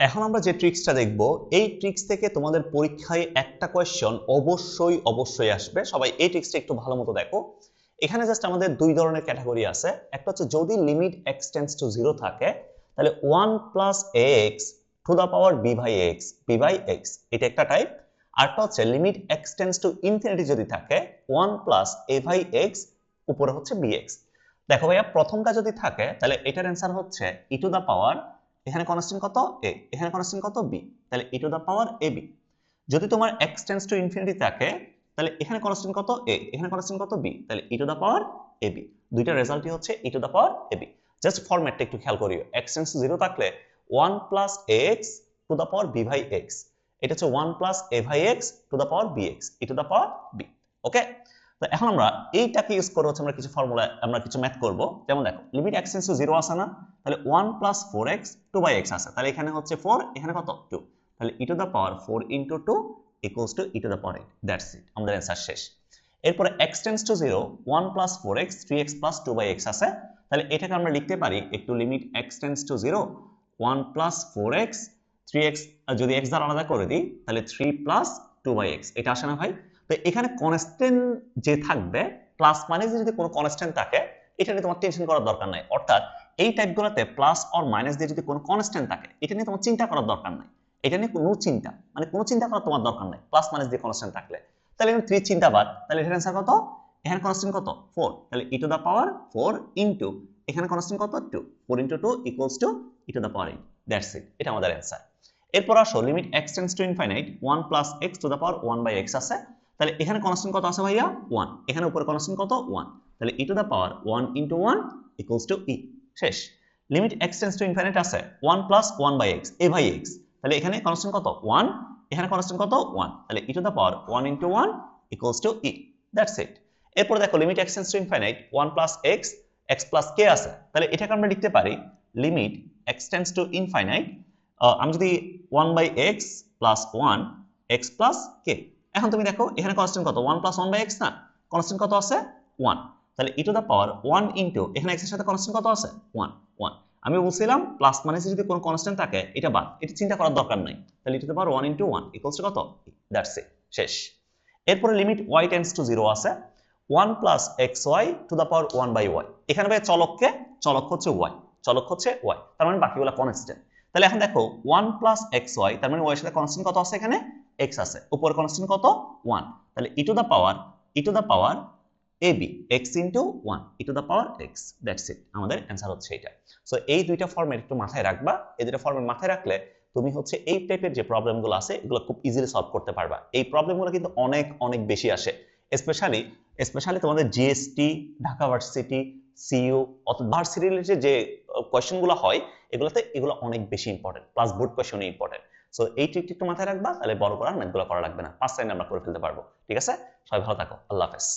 এখন আমরা যে ট্রিক্সটা দেখব, এই ট্রিক্স থেকে তোমাদের পরীক্ষায় একটা কোয়েশ্চন অবশ্যই অবশ্যই আসবে। সবাই এই ট্রিক্সটা একটু ভালো মতো দেখো। এখানে জাস্ট আমাদের দুই ধরনের ক্যাটাগরি আছে। একটা হচ্ছে যদি limit x tends to zero থাকে, তাহলে one plus x to the power b by x b by x এটা একটা টাইপ আরটা হচ্ছে limit x tends to infinity যদি থাকে one plus a by x উপরে হচ্ছে বি এক্স দেখো ভাইয়া প্রথমটা যদি থাকে, তাহলে এটার অ্যান্সার হচ্ছে ই টু দ্য পাওয়ার এখানে কনস্ট্যান্ট কত? এ এখানে কনস্ট্যান্ট কত? বি তাহলে e to the power a b যদি তোমার এক্স টেন্স টু ইনফিনিটি থাকে, তাহলে এখানে কনস্ট্যান্ট কত? এ এখানে কনস্ট্যান্ট কত? বি তাহলে e to the power a b দুইটা রেজাল্টই হচ্ছে e to the power a b just ফরম্যাটটা একটু খেয়াল করিও। এক্স টেন্স টু জিরো থাকলে one plus x to the power b by x এটা হচ্ছে one plus a by x to the power b x e to the power b okay তো এখন আমরা এইটাকে ইউজ করে হচ্ছে আমরা কিছু ফর্মুলা আমরা কিছু ম্যাথ করব। যেমন দেখো limit x tends to zero আসে না? তাহলে one plus four x two by x আছে। তাহলে এখানে হচ্ছে ফোর এখানে কত? টু তাহলে e to the power four into two equals to e to the power eight that's it আমাদের অ্যান্সার শেষ। এরপরে x tends to zero one plus four x three x plus two by x আছে। তাহলে এটাকে আমরা লিখতে পারি, একটু limit x tends to zero one plus four x three x যদি এক্স দ্বারা আলাদা করে দিই, তাহলে three plus two by x এটা আসে না ভাই? তো এখানে কনস্ট্যান্ট যে থাকবে প্লাস মানে যদি কোনো কনস্ট্যান্ট থাকে, এটা নিয়ে তোমার টেনশন করার দরকার নাই। অর্থাৎ এই টাইপগুলোতে প্লাস অর মাইনাস দিয়ে যদি কোনো কনস্ট্যান্ট থাকে, এটা নিয়ে তোমার চিন্তা করার দরকার নাই। এটা নিয়ে কোনো চিন্তা মানে কোনো চিন্তা করার তোমার দরকার নাই প্লাস মাইনাস দিয়ে কনস্ট্যান্ট থাকলে। তাহলে এখানে থ্রি চিন্তা বাদ, তাহলে এখানে অ্যান্সার কত? এখানে কনস্ট্যান্ট কত? ফোর তাহলে e to the power four into এখানে কনস্ট্যান্ট কত? Two four into two equals to e to the power eight that's it এটা আমাদের অ্যান্সার এরপর আসো limit x tends to infinite one plus x to the power one by x আছে। তাহলে এখানে constant কত আছে ভাইয়া? ওয়ান এখানে উপরে কনস্ট্যান্ট কত? ওয়ান তাহলে e to the power one into one equals to e শেষ। Limit x tends to infinite আছে। One plus one by x a by x তাহলে এখানে কনস্ট্যান্ট কত? ওয়ান এখানে কনস্ট্যান্ট কত? ওয়ান তাহলে e to the power one into one equals to e that's it এরপর দেখো limit x tends to infinite one plus x x plus k আছে। তাহলে এটাকে আমরা লিখতে পারি limit x tends to infinite আমি যদি one by x plus one x plus k এখন তুমি দেখো, এখানে কনস্ট্যান্ট কত? One plus one by x না? কনস্ট্যান্ট কত আছে? ওয়ান তাহলে e to the power one into এখানে এক্সের সাথে কনস্ট্যান্ট কত আছে? ওয়ান ওয়ান আমি বলছিলাম প্লাস মাইনাসে যদি কোনো কনস্ট্যান্ট থাকে, এটা বাদ, এটা চিন্তা করার দরকার নাই। তাহলে e to the power one into one equals কত? দ্যাটস ইট শেষ। এরপরে limit y tends to zero আছে। One plus x y to the power one by y এখানে ভাই চলককে, চলক হচ্ছে ওয়াই চলক হচ্ছে ওয়াই তার মানে বাকিগুলো কনস্ট্যান্ট তাহলে এখন দেখো ওয়ান প্লাস এক্স ওয়াই তার মানে ওয়াই সাথে কনস্ট্যান্ট কত আছে এখানে? এক্স আছে। উপরে কনস্ট্যান্ট কত? ওয়ান তাহলে e to the power e to the power a b x into one e to the power x that's আমাদের অ্যান্সার হচ্ছে এটা। সো এই দুইটা ফর্মেট একটু মাথায় রাখবা। এই দুইটা ফর্মেট মাথায় রাখলে তুমি হচ্ছে এই টাইপের যে প্রবলেমগুলো আছে, এগুলো খুব ইজিলি সলভ করতে পারবা। এই প্রবলেমগুলো কিন্তু অনেক অনেক বেশি আসে। স্পেশালি স্পেশালি তোমাদের জিএসটি ঢাকা ভার্সিটি সিইউ অথবা ভার্সিটি রিলেটেড যে কোয়েশ্চেনগুলো হয়, এগুলোতে এগুলো অনেক বেশি important plus board question important so এই ট্রিকটি একটু মাথায় রাখবা, তাহলে বড় করার ম্যাথগুলো করা লাগবে না। পাঁচ লাইন আমরা করে ফেলতে পারব। ঠিক আছে? সবাই ভালো থাকো। আল্লাহ হাফেজ।